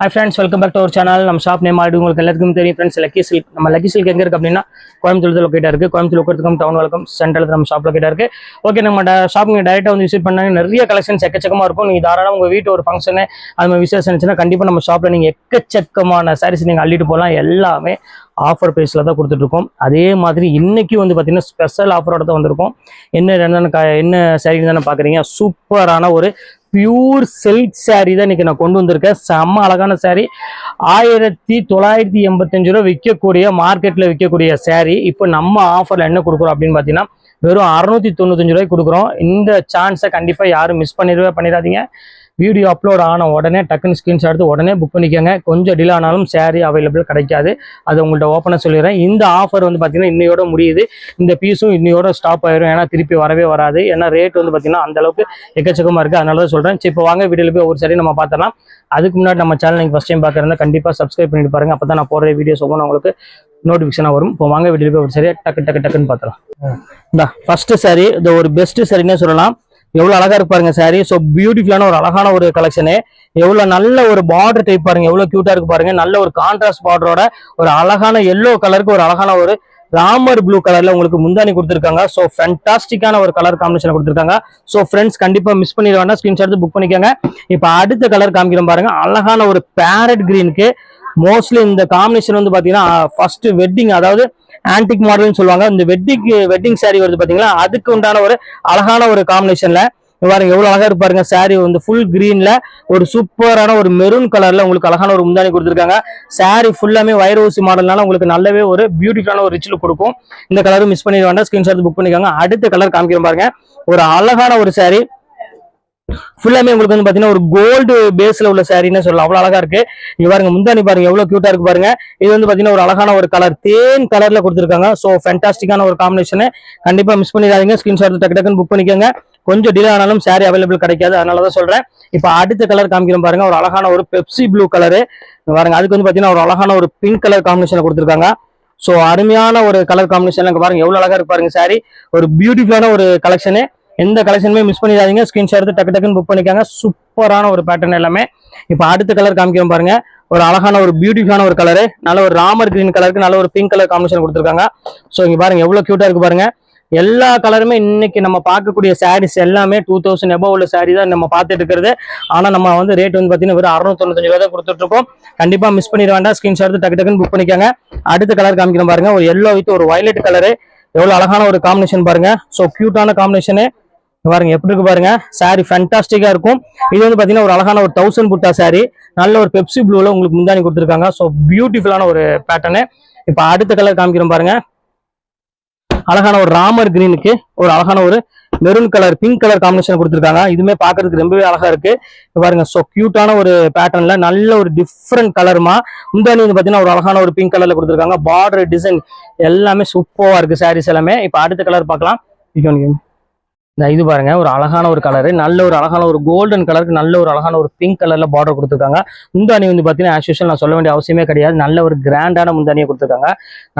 Hi friends welcome back to our channel நம்ம shop name ஆடி உங்களுக்கு எல்லாத்துக்கும் தெரியும் ஃப்ரெண்ட்ஸ் லக்கி சில்க் நம்ம லக்கி சில்க் எங்கே இருக்குது அப்படின்னா கோயம்புத்தூர் லொக்கேட்டாக இருக்குது கோயம்புத்தூர் லொக்கத்துக்கும் டவுன் வெல்கம் சென்ட்ரல் நம்ம ஷாப் லொக்கேட்டாக இருக்குது ஓகே நம்ம ஷாப் நீங்கள் டேரெக்டாக வந்து விசிட் பண்ணாங்க நிறைய கலெக்ஷன்ஸ் எக்கச்சக்கமாக இருக்கும். நீங்கள் தாராளம் உங்கள் வீட்டு ஒரு ஃபங்க்ஷனு அது மாதிரி விசேஷம் இருந்துச்சுன்னா கண்டிப்பாக நம்ம ஷாப்பில் நீங்கள் எக்கச்சக்கமான சாரீஸ் நீங்கள் அள்ளிட்டு போகலாம் எல்லாமே ஆஃபர் ப்ரைஸில் தான் கொடுத்துட்ருக்கோம். அதே மாதிரி இன்றைக்கும் வந்து பார்த்தீங்கன்னா ஸ்பெஷல் ஆஃபரோட தான் வந்திருக்கும். என்ன என்னென்ன க- என்ன சாரின்னு தானே பார்க்குறீங்க சூப்பரான ஒரு பியூர் சில்க் saree தான் இன்னைக்கு நான் கொண்டு வந்திருக்கேன். செம்ம அழகான சாரீ ஆயிரத்தி தொள்ளாயிரத்தி எண்பத்தஞ்சு ரூபா விற்கக்கூடிய மார்க்கெட்டில் விற்கக்கூடிய சாரீ இப்போ நம்ம ஆஃபரில் என்ன கொடுக்குறோம் அப்படின்னு பார்த்தீங்கன்னா வெறும் அறுநூத்தி தொண்ணூத்தஞ்சு ரூபாய்க்கு கொடுக்குறோம். இந்த சான்ஸை கண்டிப்பாக யாரும் மிஸ் பண்ணிடவே பண்ணிடாதீங்க. வீடியோ அப்லோட் ஆன உடனே டக்குன்னு ஸ்க்ரீன்ஷாட் எடுத்து உடனே புக் பண்ணிக்கோங்க. கொஞ்சம் டிலே ஆனாலும் saree அவைலபிள் கிடைக்காது. அது உங்கள்கிட்ட ஓப்பனாக சொல்லிடுறேன். இந்த ஆஃபர் வந்து பார்த்தீங்கன்னா இன்னையோட முடியுது. இந்த பீஸும் இன்னையோட ஸ்டாப் ஆயிரும். ஏன்னா திருப்பி வரவே வராது. ஏன்னா ரேட் வந்து பார்த்தீங்கன்னா அந்த அளவுக்கு எக்கச்சக்கமாக இருக்குது அதனால தான் சொல்கிறேன் சரி இப்போ வாங்க வீடியோவில் போய் ஒரு சரி நம்ம பார்த்தலாம் அதுக்கு முன்னாடி நம்ம சேனல் நீங்கள் ஃபஸ்ட் டைம் பார்க்குறதா கண்டிப்பாக சப்ஸ்கிரைப் பண்ணிட்டு பாருங்க. அப்போ தான் நான் போடுற வீடியோஸ் ஒவ்வொன்றும் உங்களுக்கு நோட்டிஃபிகேஷனாக வரும். இப்போ வாங்க வீடியோவில் போய் ஒரு சரியாக டக்கு டக்கு டக்குன்னு பார்த்தலாம் இந்த ஃபர்ஸ்ட் saree இது ஒரு பெஸ்ட் சரின்னே சொல்லலாம். எவ்வளோ அழகா இருப்பாருங்க சாரி ஸோ பியூட்டிஃபுல்லான ஒரு அழகான ஒரு கலெக்ஷனு எவ்வளோ நல்ல ஒரு பார்டர் டைப் பாருங்க. எவ்வளோ க்யூட்டாக இருக்கு பாருங்க. நல்ல ஒரு கான்ட்ராஸ்ட் பார்டரோட ஒரு அழகான எல்லோ கலருக்கு ஒரு அழகான ஒரு ராமர் ப்ளூ கலர்ல உங்களுக்கு முந்தானி கொடுத்துருக்காங்க. ஸோ ஃபென்டாஸ்டிக்கான ஒரு கலர் காம்பினேஷன் கொடுத்துருக்காங்க. ஸோ ஃப்ரெண்ட்ஸ் கண்டிப்பா மிஸ் பண்ணிட வேண்டாம். ஸ்கிரீன்ஷாட் எடுத்து புக் பண்ணிக்கோங்க. இப்போ அடுத்த கலர் காமிக்கிறோம் பாருங்க. அழகான ஒரு பேரட் கிரீனுக்கு மோஸ்ட்லி இந்த காம்பினேஷன் வந்து பாத்தீங்கன்னா ஃபர்ஸ்ட் வெட்டிங் அதாவது ஆன்டிக் மாடல்னு சொல்லுவாங்க. இந்த வெட்டிங் வெட்டிங் சாரி வருது பாத்தீங்களா? அதுக்கு உண்டான ஒரு அழகான ஒரு காம்பினேஷன்ல பாருங்க எவ்வளவு அழகா இருப்பாருங்க சாரி வந்து ஃபுல் கிரீன்ல ஒரு சூப்பரான ஒரு மெரூன் கலர்ல உங்களுக்கு அழகான ஒரு முந்தானி கொடுத்துருக்காங்க. சாரி ஃபுல்லாமே வயர் ஊசி மாடல்னால உங்களுக்கு நல்லாவே ஒரு பியூட்டிஃபுல்லான ஒரு ரிச்சில் கொடுக்கும். இந்த கலரும் மிஸ் பண்ணிட வேண்டாம். ஸ்கிரீன்ஷாட் புக் பண்ணிக்காங்க. அடுத்த கலர் காமிக்கிறோம் பாருங்க. ஒரு அழகான ஒரு சாரி ஃபுல்லாமே உங்களுக்கு வந்து பாத்தீங்கன்னா ஒரு கோல்டு பேஸ்ல உள்ள சாரின்னு சொல்லலாம். அவ்வளவு அழகா இருக்கு. இங்க பாருங்க முந்தானி பாருங்க எவ்வளவு கியூட்டா இருக்கு பாருங்க. இது வந்து பாத்தீங்கன்னா ஒரு அழகான ஒரு கலர் தேன் கலர்ல கொடுத்துருக்காங்க. சோ ஃபேண்டாஸ்டிக்கான ஒரு காம்பினேஷன் கண்டிப்பா மிஸ் பண்ணிடாதீங்க. ஸ்கிரீன்ஷாட் டக்கு டக்குன்னு புக் பண்ணிக்கோங்க. கொஞ்சம் டிலே ஆனாலும் சாரி அவைலபிள் கிடைக்காது. அதனால தான் சொல்றேன். இப்போ அடுத்த கலர் காமிக்கிறோம் பாருங்க. ஒரு அழகான ஒரு பெப்சி ப்ளூ கலரு பாருங்க அதுக்கு வந்து பாத்தீங்கன்னா ஒரு அழகான ஒரு பிங்க் கலர் காம்பினேஷன் கொடுத்துருக்காங்க. ஸோ அருமையான ஒரு கலர் காம்பினேஷன் பாருங்க எவ்வளவு அழகா இருக்கு பாருங்க சாரி ஒரு பியூட்டிஃபுல்லான ஒரு கலெக்ஷனு எந்த கலெக்ஷனுமே மிஸ் பண்ணிடாதீங்க. ஸ்கிரீன்ஷாட் எடுத்து டக்கு டக்குன்னு புக் பண்ணிக்காங்க. சூப்பரான ஒரு பேட்டர்ன் எல்லாமே. இப்போ அடுத்த கலர் காமிக்கிறோம் பாருங்க. ஒரு அழகான ஒரு பியூட்டிஃபுல்லான ஒரு கலரு நல்ல ஒரு ராமர் கிரீன் கலருக்கு நல்ல ஒரு பிங்க் கலர் காம்பினேஷன் கொடுத்துருக்காங்க. ஸோ இங்கே பாருங்க எவ்வளோ க்யூட்டாக இருக்கு பாருங்க. எல்லா கலருமே இன்னைக்கு நம்ம பார்க்கக்கூடிய சாரீஸ் எல்லாமே டூ தௌசண்ட் எபோ உள்ள சாரீ தான் நம்ம பார்த்துட்டு இருக்கிறது. ஆனால் நம்ம வந்து ரேட் வந்து பார்த்தீங்கன்னா வெறும் அறுநூத்தொண்ணூத்தஞ்சு ரூபா தான் கொடுத்துட்டு இருக்கோம் மிஸ் பண்ணிட வேண்டாம் ஸ்கிரீன்ஷாட் எடுத்து டக்கு டக்குன்னு புக் பண்ணிக்கோங்க. அடுத்த கலர் காமிக்கிறோம் பாருங்க. ஒரு எல்லோ வித் ஒரு வயலட் கலரு எவ்வளோ அழகான ஒரு காம்பினேஷன் பாருங்க. ஸோ க்யூட்டான காம்பினேஷனு பாருங்க எப்படி இருக்கு பாருங்க? சாரி ஃபேண்டாஸ்டிக்கா இருக்கும். இது வந்து பாத்தீங்கன்னா ஒரு அழகான ஒரு தௌசண்ட் புட்டா சாரி நல்ல ஒரு பெப்சி ப்ளூல உங்களுக்கு முந்தானி கொடுத்துருக்காங்க. ஸோ பியூட்டிஃபுல்லான ஒரு பேட்டர்னு இப்போ அடுத்த கலர் காமிக்கிறோம் பாருங்க. அழகான ஒரு ராமர் கிரீனுக்கு ஒரு அழகான ஒரு maroon colour pink colour combination கொடுத்துருக்காங்க. இதுவுமே பார்க்கிறதுக்கு ரொம்பவே அழகா இருக்கு. பாருங்க ஸோ கியூட்டான ஒரு பேட்டர்ன்ல நல்ல ஒரு டிஃப்ரெண்ட் கலருமா முந்தானி வந்து பாத்தீங்கன்னா ஒரு அழகான ஒரு பிங்க் கலர்ல கொடுத்துருக்காங்க. பார்டர் டிசைன் எல்லாமே சூப்பரா இருக்கு சாரீஸ் எல்லாமே. இப்போ அடுத்த கலர் பார்க்கலாம். இது இந்த இது பாருங்க ஒரு அழகான ஒரு கலரு நல்ல ஒரு அழகான ஒரு கோல்டன் கலருக்கு நல்ல ஒரு அழகான ஒரு பிங்க் கலர்ல பார்டர் கொடுத்துருக்காங்க. முந்தானி வந்து பாத்தீங்கன்னா ஆஸ் யூஷுவல் நான் சொல்ல வேண்டிய அவசியமே கிடையாது. நல்ல ஒரு கிராண்டான முந்தானியை கொடுத்துருக்காங்க.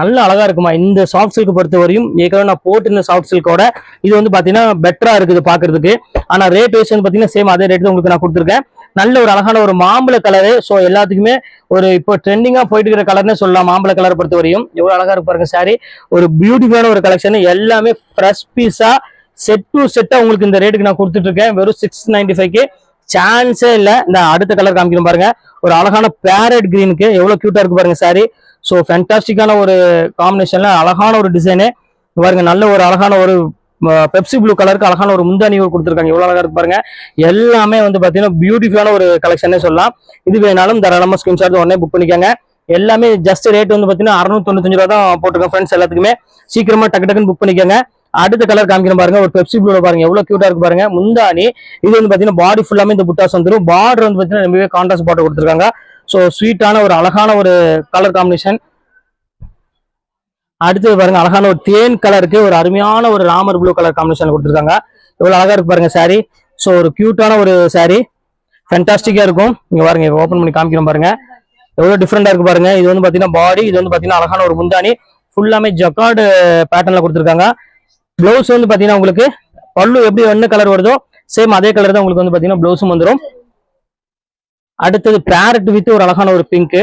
நல்ல அழகா இருக்குமா இந்த சாஃப்ட் சில்க் பொறுத்த வரையும் ஏற்கனவே நான் போட்டிருந்த சாஃப்ட் சில்கோட இது வந்து பாத்தீங்கன்னா பெட்டரா இருக்குது பாக்குறதுக்கு. ஆனா ரேட் வைஸ் வந்து பாத்தீங்கன்னா சேம் அதே ரேட் தான் உங்களுக்கு நான் கொடுத்துருக்கேன். நல்ல ஒரு அழகான ஒரு மாம்பழ கலரு ஸோ எல்லாத்துக்குமே ஒரு இப்போ ட்ரெண்டிங்கா போயிட்டு இருக்கிற கலர்னு சொல்லலாம் மாம்பழ கலர் பொறுத்த வரையும். எவ்வளவு அழகா இருக்கு பாருங்க சாரி ஒரு பியூட்டிஃபுல்லான ஒரு கலெக்ஷன் எல்லாமே ஃப்ரெஷ் பீஸா செட் டு செட்டா உங்களுக்கு இந்த ரேட்டுக்கு நான் கொடுத்துட்டு இருக்கேன் வெறும் சிக்ஸ் நைன்டி ஃபைவ்க்கு சான்ஸே இல்லை. இந்த அடுத்த கலர் காமிக்கிறோம் பாருங்க. ஒரு அழகான பேரட் கிரீனுக்கு எவ்வளவு கியூட்டா இருக்கு பாருங்க சாரி ஸோ ஃபேண்டாஸ்டிக்கான ஒரு காம்பினேஷன்ல அழகான ஒரு டிசைனு பாருங்க நல்ல ஒரு அழகான ஒரு பெப்சி ப்ளூ கலருக்கு அழகான ஒரு முந்தானி கொடுத்துருக்காங்க. எவ்வளோ அழகாக இருக்கு பாருங்க. எல்லாமே வந்து பார்த்தீங்கன்னா பியூட்டிஃபுல்லான ஒரு கலெக்ஷனே சொல்லலாம். இது வேணாலும் தாராளமாக ஸ்கிரீன்ஷாட் உடனே புக் பண்ணிக்கோங்க. எல்லாமே ஜஸ்ட் ரேட் வந்து பார்த்தீங்கன்னா அறுநூத்தி தொண்ணூத்தஞ்சு ரூபா தான் போட்டிருக்கேன் ஃப்ரெண்ட்ஸ் எல்லாத்துக்குமே. சீக்கிரமாக டக்கு டக்குன்னு புக் பண்ணிக்கோங்க. அடுத்த கலர் காமிக்கிறேன் பாருங்க. ஒரு பெப்சி ப்ளூல பாருங்க. எவ்வளவு கியூட்டா இருக்கு பாருங்க. முந்தானி இது வந்து பாத்தீங்கன்னா பாடி ஃபுல்லாமே இந்த புட்டாஸ் வந்துடும் பார்டர் வந்து பாத்தீங்கன்னா ரொம்பவே கான்ட்ராஸ்ட் பார்டர் கொடுத்துருக்காங்க. ஸோ ஸ்வீட்டான ஒரு அழகான ஒரு கலர் காம்பினேஷன் அடுத்தது பாருங்க. அழகான ஒரு தேன் கலருக்கு ஒரு அருமையான ஒரு ராமர் ப்ளூ கலர் காம்பினேஷன் கொடுத்துருக்காங்க. எவ்வளவு அழகா இருக்கு பாருங்க சாரி ஸோ ஒரு கியூட்டான ஒரு சாரி ஃபென்டாஸ்டிக்கா இருக்கும். இங்க பாருங்க. ஓப்பன் பண்ணி காமிக்கிறோம் பாருங்க. எவ்வளவு டிஃப்ரெண்டா இருக்கு பாருங்க. இது வந்து பாத்தீங்கன்னா பாடி இது வந்து பாத்தீங்கன்னா அழகான ஒரு முந்தானி ஃபுல்லாமே ஜக்கார்டு பேட்டர்ன்ல கொடுத்துருக்காங்க. ப்ளவுஸ் வந்து பாத்தீங்கன்னா உங்களுக்கு பல்லு எப்படி என்ன கலர் வருதோ சேம் அதே கலர் தான் உங்களுக்கு வந்து பாத்தீங்கன்னா ப்ளவுஸும் வந்துடும் அடுத்தது பேரட் வித் ஒரு அழகான ஒரு பிங்க்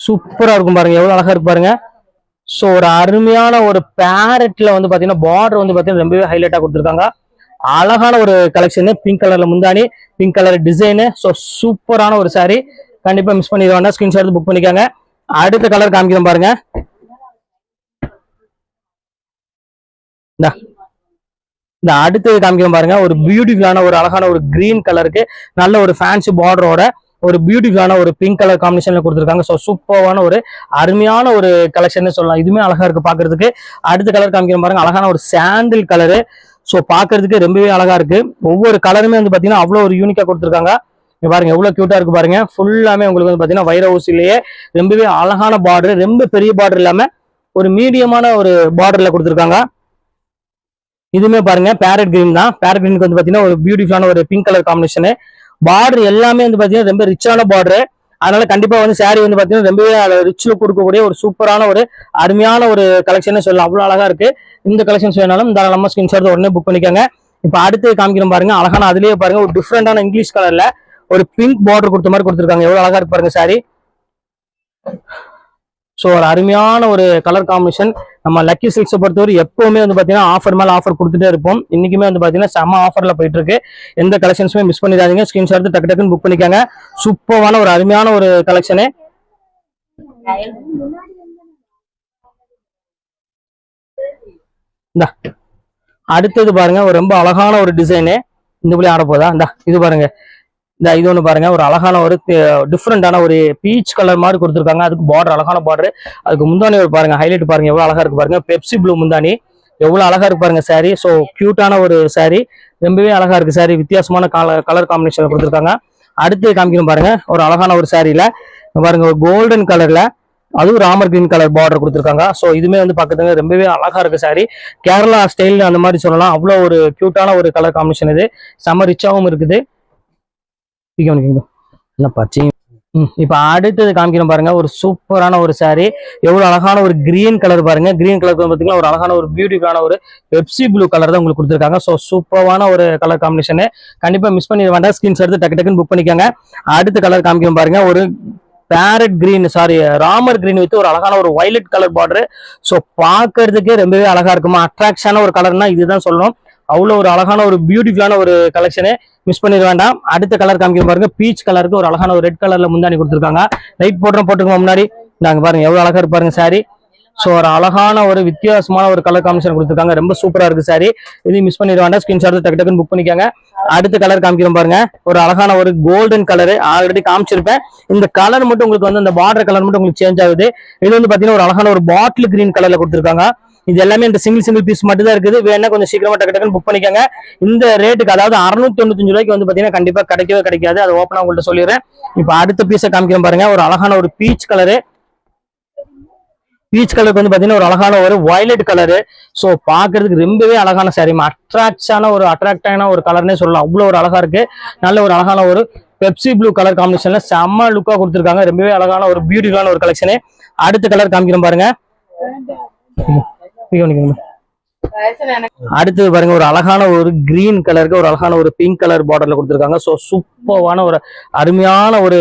சூப்பரா இருக்கும் பாருங்க. எவ்வளவு அழகா இருக்கு பாருங்க. ஸோ ஒரு அருமையான ஒரு பேரட்ல வந்து பாத்தீங்கன்னா பார்டர் வந்து பாத்தீங்கன்னா ரொம்பவே ஹைலைட்டா கொடுத்துருக்காங்க. அழகான ஒரு கலெக்ஷன் பிங்க் கலர்ல முந்தானி பிங்க் கலர் டிசைனு ஸோ சூப்பரான ஒரு சாரீ கண்டிப்பா மிஸ் பண்ணிடுவாங்க ஸ்கிரீன்ஷாட் புக் பண்ணிக்கோங்க. அடுத்த கலர் காமிக்கிறோம் பாருங்க. இந்த. அடுத்தது காமிக்கிறேன் பாருங்க. ஒரு பியூட்டிஃபுல்லான ஒரு அழகான ஒரு கிரீன் கலருக்கு நல்ல ஒரு ஃபேன்சி பார்டரோட ஒரு பியூட்டிஃபுல்லான ஒரு பிங்க் கலர் காம்பினேஷன்ல கொடுத்துருக்காங்க. ஸோ சூப்பரான ஒரு அருமையான ஒரு கலெக்ஷன் சொல்லலாம். இதுவுமே அழகா இருக்கு பாக்குறதுக்கு. அடுத்த கலர் காமிக்கிற பாருங்க. அழகான ஒரு சாண்டில் கலரு ஸோ பாக்குறதுக்கு ரொம்பவே அழகா இருக்கு. ஒவ்வொரு கலருமே வந்து பாத்தீங்கன்னா அவ்வளோ ஒரு யூனிக்கா கொடுத்துருக்காங்க. இங்க பாருங்க எவ்வளவு கியூட்டா இருக்கு பாருங்க. ஃபுல்லாமே உங்களுக்கு வந்து பாத்தீங்கன்னா வைர ஊசிலேயே ரொம்பவே அழகான பார்டர் ரொம்ப பெரிய பார்டர் இல்லாம ஒரு மீடியமான ஒரு பார்டர்ல கொடுத்துருக்காங்க. இதுவுமே பாருங்க பேரட் கிரீன் தான். பேரட் கிரீனுக்கு வந்து பாத்தீங்கன்னா ஒரு பியூட்டிஃபுல்லான ஒரு பிங்க் கலர் காம்பினேஷன் பார்டர் எல்லாமே வந்து பாத்தீங்கன்னா ரொம்ப ரிச்சான பார்டர் அதனால கண்டிப்பா வந்து saree வந்து பாத்தீங்கன்னா ரொம்பவே ரிச் லுக் கொடுக்கக்கூடிய ஒரு சூப்பரான ஒரு அருமையான ஒரு கலெக்ஷன் சொல்லலாம். அவ்வளவு அழகா இருக்கு. இந்த கலெக்ஷன்ஸ் வேணாலும் தாராளமா ஸ்கிரீன்ஷாட் உடனே புக் பண்ணிக்கோங்க. இப்போ அடுத்து காமிக்கிறோம் பாருங்க அழகான அதுலயே பாருங்க ஒரு டிஃப்ரெண்டான இங்கிலீஷ் கலர்ல ஒரு பிங்க் பார்டர் கொடுத்த மாதிரி கொடுத்துருக்காங்க. எவ்வளவு அழகா இருக்கு பாருங்க சாரி ஸோ ஒரு அருமையான ஒரு கலர் காம்பினேஷன் நம்ம லக்கி சில்க்ஸை பொறுத்தவரை எப்பவுமே வந்து பார்த்தீங்கன்னா ஆஃபர் மேலே ஆஃபர் கொடுத்துட்டே இருப்போம். இன்னைக்குமே வந்து பார்த்தீங்கன்னா செம்ம ஆஃபரில் போயிட்டு இருக்கு. எந்த கலெக்ஷன்ஸுமே மிஸ் பண்ணிடாதீங்க. ஸ்கிரீன்ஷாட் எடுத்து டக்கு டக்குன்னு புக் பண்ணிக்காங்க. சூப்பரான ஒரு அருமையான ஒரு கலெக்ஷனு இந்தா. அடுத்தது பாருங்க. ஒரு ரொம்ப அழகான ஒரு டிசைனு இந்த புள்ளி ஆட போதா இந்தா. இது பாருங்க. இந்த இது ஒன்று பாருங்க ஒரு அழகான ஒரு டிஃப்ரெண்டான ஒரு பீச் கலர் மாதிரி கொடுத்துருக்காங்க. அதுக்கு பார்டர் அழகான பார்டர் அதுக்கு முந்தானி ஒரு பாருங்க ஹைலைட் பாருங்க எவ்வளோ அழகா இருக்கு பாருங்க. பெப்சி ப்ளூ முந்தானி எவ்வளோ அழகா இருக்கு பாருங்க saree. ஸோ கியூட்டான ஒரு saree. ரொம்பவே அழகா இருக்கு சாரி வித்தியாசமான கலர் கலர் காம்பினேஷன் கொடுத்துருக்காங்க. அடுத்து காமிக்கணும் பாருங்க ஒரு அழகான ஒரு சாரியில பாருங்க ஒரு கோல்டன் கலர்ல அதுவும் ராமர் கிரீன் கலர் பார்டர் கொடுத்துருக்காங்க. ஸோ இதுமே வந்து பார்க்கறதுக்கு ரொம்பவே அழகா இருக்கு சாரி கேரளா ஸ்டைல் அந்த மாதிரி சொல்லலாம். அவ்வளோ ஒரு கியூட்டான ஒரு கலர் காம்பினேஷன் இது. செம்ம ரிச்சாகவும் இருக்குது. இங்க என்ன பச்சை? இப்போ அடுத்தது காமிக்கிறோம் பாருங்க ஒரு சூப்பரான ஒரு saree. எவ்வளவு அழகான ஒரு கிரீன் கலர் பாருங்க. கிரீன் கலர் பார்த்தீங்கன்னா ஒரு அழகான ஒரு பியூட்டிஃபுல்லான ஒரு பெப்சி ப்ளூ கலர் தான் உங்களுக்கு கொடுத்துருக்காங்க. ஸோ சூப்பரான ஒரு கலர் காம்பினேஷன் கண்டிப்பா மிஸ் பண்ணிட வேண்டாம். ஸ்கிரீன்ஸ் எடுத்து டக்கு டக்குன்னு புக் பண்ணிக்கோங்க. அடுத்த கலர் காமிக்கிறோம் பாருங்க. ஒரு parrot green sari Ramar green with ஒரு அழகான ஒரு வைலட் கலர் பார்டர் ஸோ பார்க்கறதுக்கே ரொம்பவே அழகா இருக்குமா? அட்ராக்ஷனான ஒரு கலர்னா இதுதான் சொல்லணும். அவ்வளோ ஒரு அழகான ஒரு பியூட்டிஃபுல்லான ஒரு கலெக்ஷனு மிஸ் பண்ணிட வேண்டாம். அடுத்த கலர் காமிக்கிற பாருங்க பீச் கலருக்கு ஒரு அழகான ஒரு ரெட் கலர்ல முந்தாணி கொடுத்துருக்காங்க. லைட் போடுறோம் போட்டுக்கோங்க முன்னாடி. நாங்கள் பாருங்க எவ்வளோ அழகா இருப்பாருங்க சாரி ஸோ ஒரு அழகான ஒரு வித்தியாசமான ஒரு கலர் காம்பினேஷன் கொடுத்துருக்காங்க. ரொம்ப சூப்பரா இருக்கு சாரி இதையும் மிஸ் பண்ணிட வேண்டாம். ஸ்கிரீன்ஷாட் டக்கு டக்குன்னு புக் பண்ணிக்கோங்க. அடுத்த கலர் காமிக்கிறோம் பாருங்க. ஒரு அழகான ஒரு கோல்டன் கலர் ஆல்ரெடி காமிச்சிருப்பேன். இந்த கலர் மட்டும் உங்களுக்கு வந்து அந்த பார்டர் கலர் மட்டும் உங்களுக்கு சேஞ்ச் ஆகுது. இது வந்து பாத்தீங்கன்னா ஒரு அழகான ஒரு பாட்டில் கிரீன் கலர்ல கொடுத்துருக்காங்க. இது எல்லாமே இந்த சிங்கிள் சிங்கிள் பீஸ் மட்டும் தான் இருக்குது. வேணா கொஞ்சம் சீக்கிரமா டக்கு டக்குன்னு புக் பண்ணிக்கோங்க. இந்த ரேட்டுக்கு அதாவது அறுநூத்தி தொண்ணூத்தஞ்சு ரூபாய்க்கு வந்து பாத்தீங்கன்னா கண்டிப்பா கிடைக்கவே கிடைக்காது. அது ஓப்பனா உங்கள்ட்ட சொல்லிடுறேன். இப்போ அடுத்த பீஸை காமிக்கிறேன் பாருங்க. ஒரு அழகான ஒரு பீச் கலரு பீச் கலருக்கு வந்து பாத்தீங்கன்னா ஒரு அழகான ஒரு வயலட் கலரு ஸோ பாக்குறதுக்கு ரொம்பவே அழகான சாரி அட்ராக்டான ஒரு அட்ராக்டான ஒரு கலர்னே சொல்லலாம். அவ்வளோ ஒரு அழகா இருக்கு. நல்ல ஒரு அழகான ஒரு பெப்சி ப்ளூ கலர் காம்பினேஷன்ல செம்ம லுக்கா கொடுத்துருக்காங்க. ரொம்பவே அழகான ஒரு பியூட்டிஃபுல்லான ஒரு கலெக்ஷனு அடுத்த கலர் காமிக்கிறேன் பாருங்க. அடுத்தது பாருங்க ஒரு அழகான ஒரு கிரீன் கலருக்கு ஒரு அழகான ஒரு பிங்க் கலர் பார்டர்ல கொடுத்துருக்காங்க. ஸோ சூப்பரான ஒரு அருமையான ஒரு